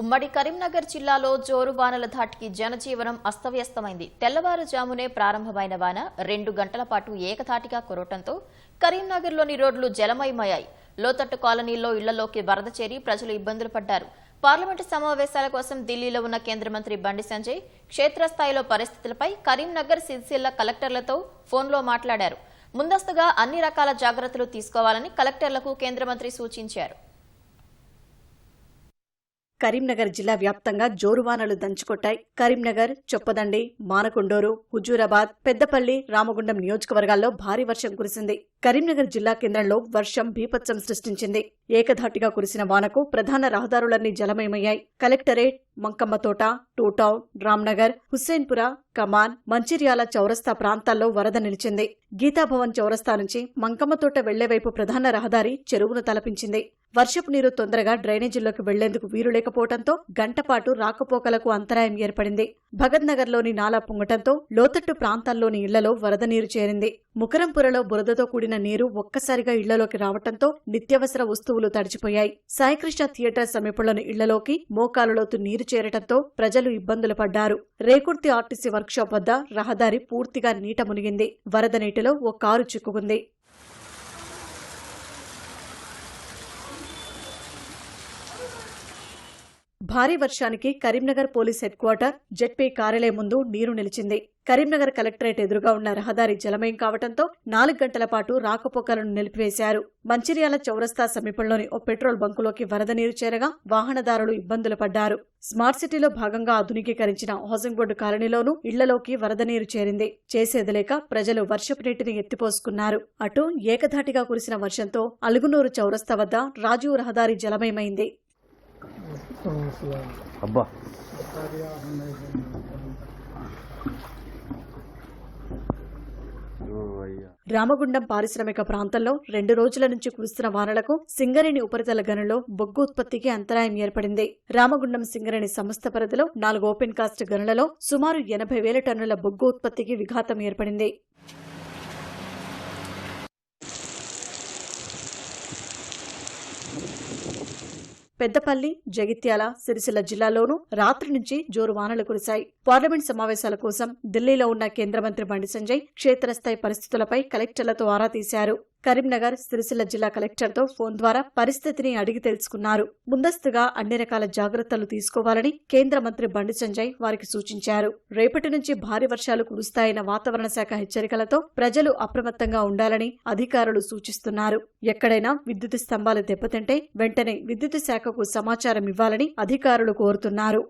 ఉమ్మడి కరీంనగర్ జిల్లాలో జోరు వానల ధాటికి జనజీవనం అస్తవ్యస్తమైంది. తెల్లవారుజామునే ప్రారంభమైన వాన రెండు గంటల పాటు ఏకధాటిగా కురవటంతో కరీంనగర్లోని రోడ్లు జలమయమయ్యాయి. లోతట్టు కాలనీల్లో ఇళ్ళలోకి వరద చేరి ప్రజలు ఇబ్బందులు పడ్డారు. పార్లమెంటు సమావేశాల కోసం ఢిల్లీలో ఉన్న కేంద్ర మంత్రి బండి సంజయ్ క్షేత్రస్థాయిలో పరిస్థితులపై కరీంనగర్ సిరిసిల్ల కలెక్టర్లతో ఫోన్లో మాట్లాడారు. ముందస్తుగా అన్ని రకాల జాగ్రత్తలు తీసుకోవాలని కలెక్టర్లకు కేంద్ర మంత్రి సూచించారు. కరీంనగర్ జిల్లా వ్యాప్తంగా జోరువానలు దంచుకొట్టాయి. కరీంనగర్ చొప్పదండి మానకొండూరు హుజూరాబాద్ పెద్దపల్లి రామగుండం నియోజకవర్గాల్లో భారీ వర్షం కురిసింది. కరీంనగర్ జిల్లా కేంద్రంలో వర్షం బీభత్సం సృష్టించింది. ఏకధాటిగా కురిసిన వానకు ప్రధాన రహదారులన్నీ జలమయమయ్యాయి. Collectorate Mankammathota two town Ramnagar Hussainpura Kaman Mancherial చౌరస్తా ప్రాంతాల్లో వరద నిలిచింది. గీతాభవన్ చౌరస్తా నుంచి మంకమ్మతోట వెళ్ళేవైపు ప్రధాన రహదారి చెరువును తలపించింది. వర్షపు నీరు తొందరగా డ్రైనేజీల్లోకి వెళ్ళేందుకు వీలు లేకపోవడంతో గంటపాటు రాకపోకలకు అంతరాయం ఏర్పడింది. భగత్ నగర్లోని నాలా పొంగటంతో లోతట్టు ప్రాంతాల్లోని ఇళ్ళలో వరద నీరు చేరింది. ముకరంపురలో బురదతో కూడిన నీరు ఒక్కసారిగా ఇళ్ళలోకి రావటంతో నిత్యావసర వస్తువులు తడిచిపోయాయి. సాయికృష్ణ థియేటర్ సమీపంలోని ఇళ్ళలోకి మోకాలులోతు నీరు చేరటంతో ప్రజలు ఇబ్బందులు పడ్డారు. రేకుర్తి ఆర్టీసీ వర్క్షాప్ వద్ద రహదారి పూర్తిగా నీట మునిగింది. వరద నీటిలో ఓ కారు చిక్కుకుంది. భారీ వర్షానికి Karimnagar police head quarter ZP కార్యాలయం ముందు నీరు నిలిచింది. కరీంనగర్ కలెక్టరేట్ ఎదురుగా ఉన్న రహదారి జలమయం కావడంతో నాలుగు గంటల పాటు రాకపోకలను నిలిపివేశారు. మంచిర్యాల చౌరస్తా సమీపంలోని ఓ పెట్రోల్ బంకులోకి వరద నీరు చేరగా వాహనదారులు ఇబ్బందులు పడ్డారు. స్మార్ట్ సిటీలో భాగంగా ఆధునికీకరించిన హౌసింగ్ బోర్డు కాలనీలోనూ ఇళ్ళలోకి వరద నీరు చేరింది. చేసేదిలేక ప్రజలు వర్షపు నీటిని ఎత్తిపోసుకున్నారు. అటు ఏకధాటిగా కురిసిన వర్షంతో అలుగునూరు చౌరస్తా వద్ద రాజీవ్ రహదారి జలమయమైంది. అబ్బా. రామగుండం పారిశ్రామిక ప్రాంతంలో రెండు రోజుల నుంచి కురుస్తున్న వానలకు సింగరేణి ఉపరితల గనులో బొగ్గు ఉత్పత్తికి అంతరాయం ఏర్పడింది. రామగుండం సింగరేణి సంస్థ పరిధిలో నాలుగు ఓపెన్ కాస్ట్ గనులలో సుమారు ఎనభై వేల టన్నుల బొగ్గు ఉత్పత్తికి విఘాతం ఏర్పడింది. పెద్దపల్లి జగిత్యాల సిరిసిల్ల జిల్లాల్లోనూ రాత్రి నుంచి జోరు వానలు కురిశాయి. పార్లమెంట్ సమావేశాల కోసం ఢిల్లీలో ఉన్న కేంద్ర మంత్రి బండి సంజయ్ క్షేత్రస్థాయి పరిస్థితులపై కలెక్టర్లతో ఆరా తీశారు. కరీంనగర్ సిరిసిల్ల జిల్లా కలెక్టర్తో ఫోన్ ద్వారా పరిస్థితిని అడిగి తెలుసుకున్నారు. ముందస్తుగా అన్ని రకాల జాగ్రత్తలు తీసుకోవాలని కేంద్ర మంత్రి బండి సంజయ్ వారికి సూచించారు. రేపటి నుంచి భారీ వర్షాలు కురుస్తాయన్న వాతావరణ శాఖ హెచ్చరికలతో ప్రజలు అప్రమత్తంగా ఉండాలని అధికారులు సూచిస్తున్నారు. ఎక్కడైనా విద్యుత్ స్తంభాలు దెబ్బతింటే వెంటనే విద్యుత్ శాఖకు సమాచారం ఇవ్వాలని అధికారులు కోరుతున్నారు.